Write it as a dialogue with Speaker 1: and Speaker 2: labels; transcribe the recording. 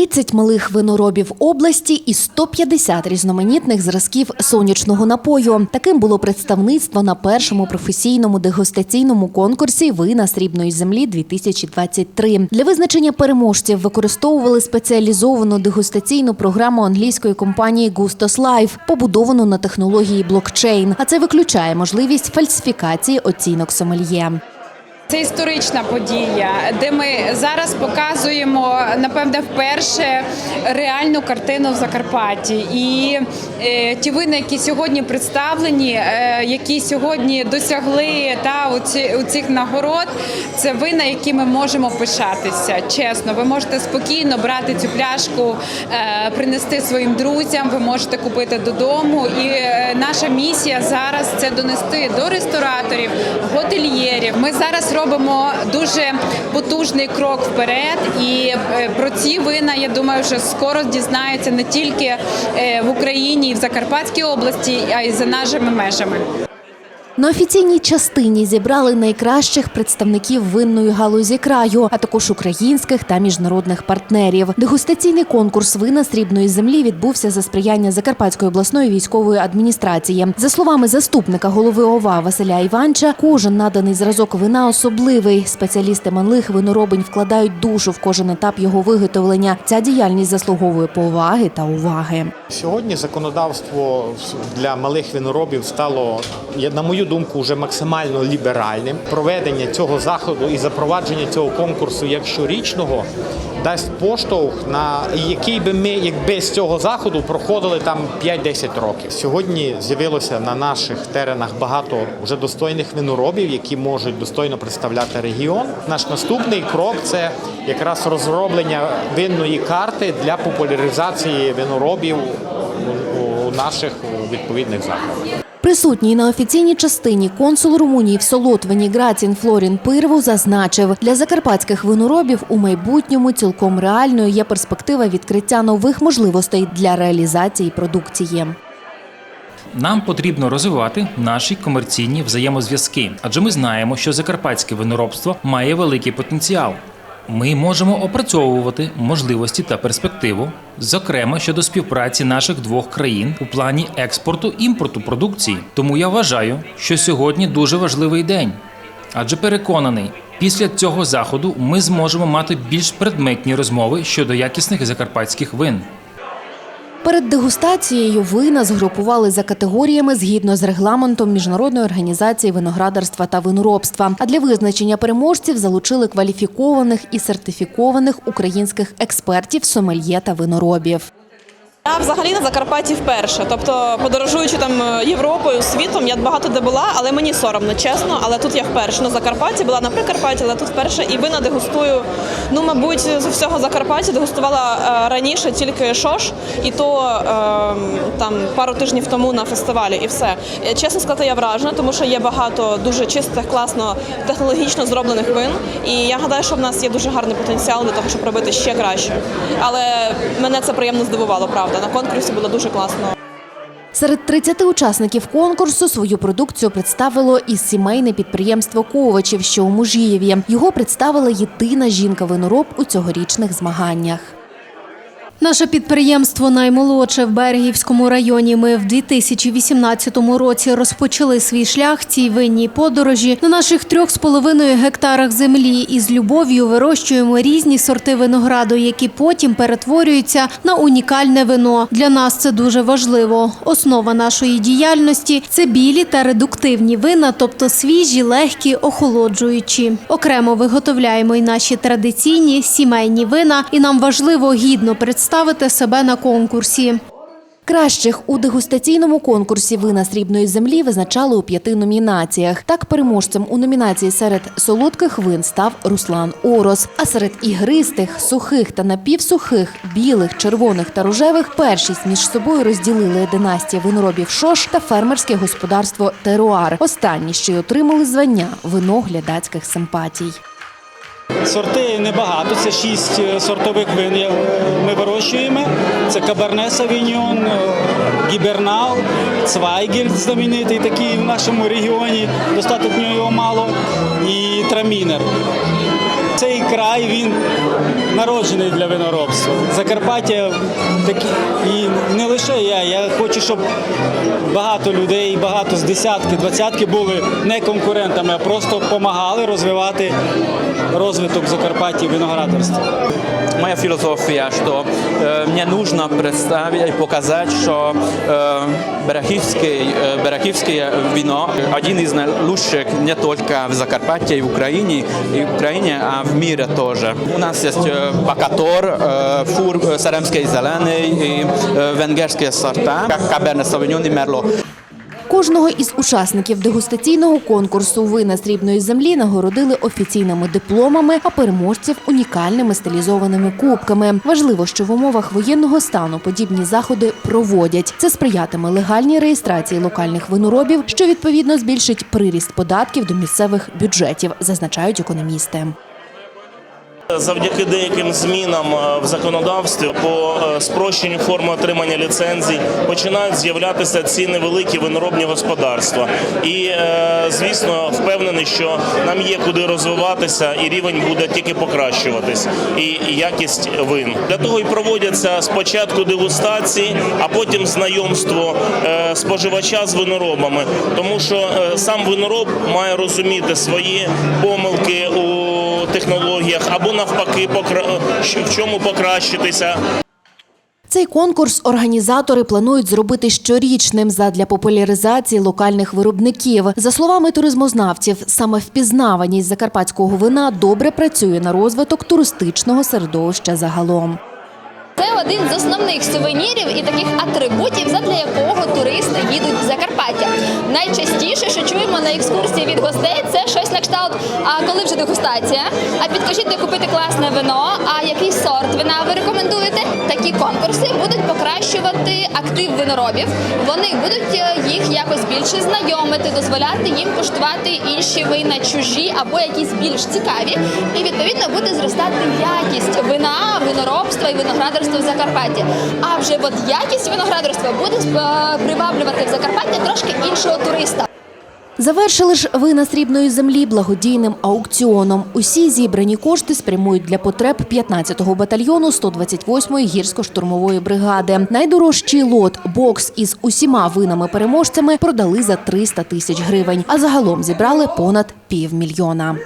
Speaker 1: 30 малих виноробів області і 150 різноманітних зразків сонячного напою. Таким було представництво на першому професійному дегустаційному конкурсі Вина срібної землі 2023 Для визначення переможців використовували спеціалізовану дегустаційну програму англійської компанії Gustos Life, побудовану на технології блокчейн. А це виключає можливість фальсифікації оцінок сомельє.
Speaker 2: Це історична подія, де ми зараз показуємо напевне вперше реальну картину в Закарпатті. І е, ті вини, які сьогодні представлені, е, які сьогодні досягли та у, ці, у цих нагород, це вина, які ми можемо пишатися. Чесно, ви можете спокійно брати цю пляшку, е, принести своїм друзям. Ви можете купити додому. І наша місія зараз це донести до рестораторів, готельєрів. Ми зараз робимо дуже потужний крок вперед, і е, про ці вина я думаю, вже скоро дізнаються не тільки е, в Україні і в Закарпатській області, а й за нашими межами.
Speaker 1: На офіційній частині зібрали найкращих представників винної галузі краю, а також українських та міжнародних партнерів. Дегустаційний конкурс вина срібної землі відбувся за сприяння Закарпатської обласної військової адміністрації. За словами заступника голови ОВА Василя Іванча, кожен наданий зразок вина особливий. Спеціалісти манлих виноробень вкладають душу в кожен етап його виготовлення. Ця діяльність заслуговує поваги та уваги.
Speaker 3: Сьогодні законодавство для малих виноробів стало, на мою думку, вже максимально ліберальним. Проведення цього заходу і запровадження цього конкурсу як щорічного дасть поштовх, на який би ми, як без цього заходу, проходили там 5-10 років. Сьогодні з'явилося на наших теренах багато вже достойних виноробів, які можуть достойно представляти регіон. Наш наступний крок це якраз розроблення винної карти для популяризації виноробів у- наших відповідних закладах.
Speaker 1: Присутній на офіційній частині консул Румунії в Солотвині Грацін Флорін Пирву зазначив, для закарпатських виноробів у майбутньому цілком реальною є перспектива відкриття нових можливостей для реалізації продукції.
Speaker 4: Нам потрібно розвивати наші комерційні взаємозв'язки, адже ми знаємо, що закарпатське виноробство має великий потенціал. Ми можемо опрацьовувати можливості та перспективу, зокрема щодо співпраці наших двох країн у плані експорту імпорту продукції. Тому я вважаю, що сьогодні дуже важливий день, адже переконаний, після цього заходу ми зможемо мати більш предметні розмови щодо якісних закарпатських вин.
Speaker 1: Перед дегустацією вина згрупували за категоріями згідно з регламентом Міжнародної організації виноградарства та виноробства. А для визначення переможців залучили кваліфікованих і сертифікованих українських експертів, сомельє та виноробів.
Speaker 5: Я взагалі на Закарпатті вперше. Тобто, подорожуючи там е, Європою, світом, я багато де була, але мені соромно, чесно. Але тут я вперше на Закарпатті, була на Прикарпатті, але тут вперше і вина дегустую. Ну, мабуть, з всього Закарпаття дегустувала е, раніше тільки шош, і то е, там пару тижнів тому на фестивалі, і все. Е, Чесно сказати, я вражена, тому що є багато дуже чистих, класно технологічно зроблених вин. І я гадаю, що в нас є дуже гарний потенціал для того, щоб робити ще краще. Але мене це приємно здивувало, правда. На конкурсі було дуже класно.
Speaker 1: Серед 30 учасників конкурсу свою продукцію представило і сімейне підприємство Ковачів, що у Мужієві. Його представила єдина жінка-винороб у цьогорічних змаганнях.
Speaker 6: Наше підприємство наймолодше в Берегівському районі. Ми в 2018 році розпочали свій шлях цій винній подорожі на наших трьох з половиною гектарах землі і з любов'ю вирощуємо різні сорти винограду, які потім перетворюються на унікальне вино. Для нас це дуже важливо. Основа нашої діяльності це білі та редуктивні вина, тобто свіжі, легкі, охолоджуючі. Окремо виготовляємо й наші традиційні сімейні вина, і нам важливо гідно представити себе на конкурсі.
Speaker 1: Кращих у дегустаційному конкурсі вина срібної землі визначали у п'яти номінаціях. Так, переможцем у номінації серед солодких вин став Руслан Орос. А серед ігристих, сухих та напівсухих, білих, червоних та рожевих першість між собою розділили династія виноробів Шош та фермерське господарство Теруар. Останні ще й отримали звання вино глядацьких симпатій.
Speaker 7: Сорти небагато, це шість е, сортових вин ми вирощуємо. Це Каберне Савіньон, е, Гібернал, Цвайгель знаменитий такий в нашому регіоні, достатньо його мало, і Трамінер. Цей край він народжений для виноробства. Закарпаття такі і. Я хочу, щоб багато людей, багато з десятки, двадцятки були не конкурентами, а просто допомагали розвивати розвиток Закарпаття і виноградарства.
Speaker 8: Moja filozofija, što e, mnie нужно представити і показати, що е, берегівське, е, вино один із найкращих не тільки в Закарпатті і в Україні, і в Україні, а в мірі теж. У нас є е, Бакатор, е, фур е, Серемський зелений, і е, венгерські сорта, Каберне Савиньон і Мерло.
Speaker 1: Кожного із учасників дегустаційного конкурсу вина срібної землі нагородили офіційними дипломами, а переможців унікальними стилізованими кубками. Важливо, що в умовах воєнного стану подібні заходи проводять. Це сприятиме легальній реєстрації локальних виноробів, що відповідно збільшить приріст податків до місцевих бюджетів, зазначають економісти.
Speaker 9: Завдяки деяким змінам е, в законодавстві по е, спрощенню форми отримання ліцензій починають з'являтися ці невеликі виноробні господарства. І е, звісно, впевнений, що нам є куди розвиватися, і рівень буде тільки покращуватись, і якість вин для того і проводяться спочатку дегустації, а потім знайомство споживача з виноробами, тому що сам винороб має розуміти свої помилки у технологіях або навпаки, в чому покращитися.
Speaker 1: Цей конкурс організатори планують зробити щорічним задля популяризації локальних виробників. За словами туризмознавців, саме впізнаваність закарпатського вина добре працює на розвиток туристичного середовища загалом.
Speaker 10: Це один з основних сувенірів і таких атрибутів, задля якого туристи їдуть в Закарпаття. Найчастіше, що чуємо на екскурсії від гостей, це щось на кшталт. А коли вже дегустація? А підкажіть, де купити класне вино? А який сорт вина ви рекомендуєте? Такі конкурси будуть покращувати актив виноробів. Вони будуть е, їх якось більше знайомити, дозволяти їм куштувати інші вина чужі або якісь більш цікаві. І відповідно буде зростати якість вина, виноробства і виноградарства в Закарпатті. А вже от якість виноградарства буде е, приваблювати в Закарпаття трошки іншого туриста.
Speaker 1: Завершили ж вина срібної землі благодійним аукціоном. Усі зібрані кошти спрямують для потреб 15-го батальйону 128-ї гірсько-штурмової бригади. Найдорожчий лот бокс із усіма винами-переможцями продали за 300 тисяч гривень, а загалом зібрали понад півмільйона.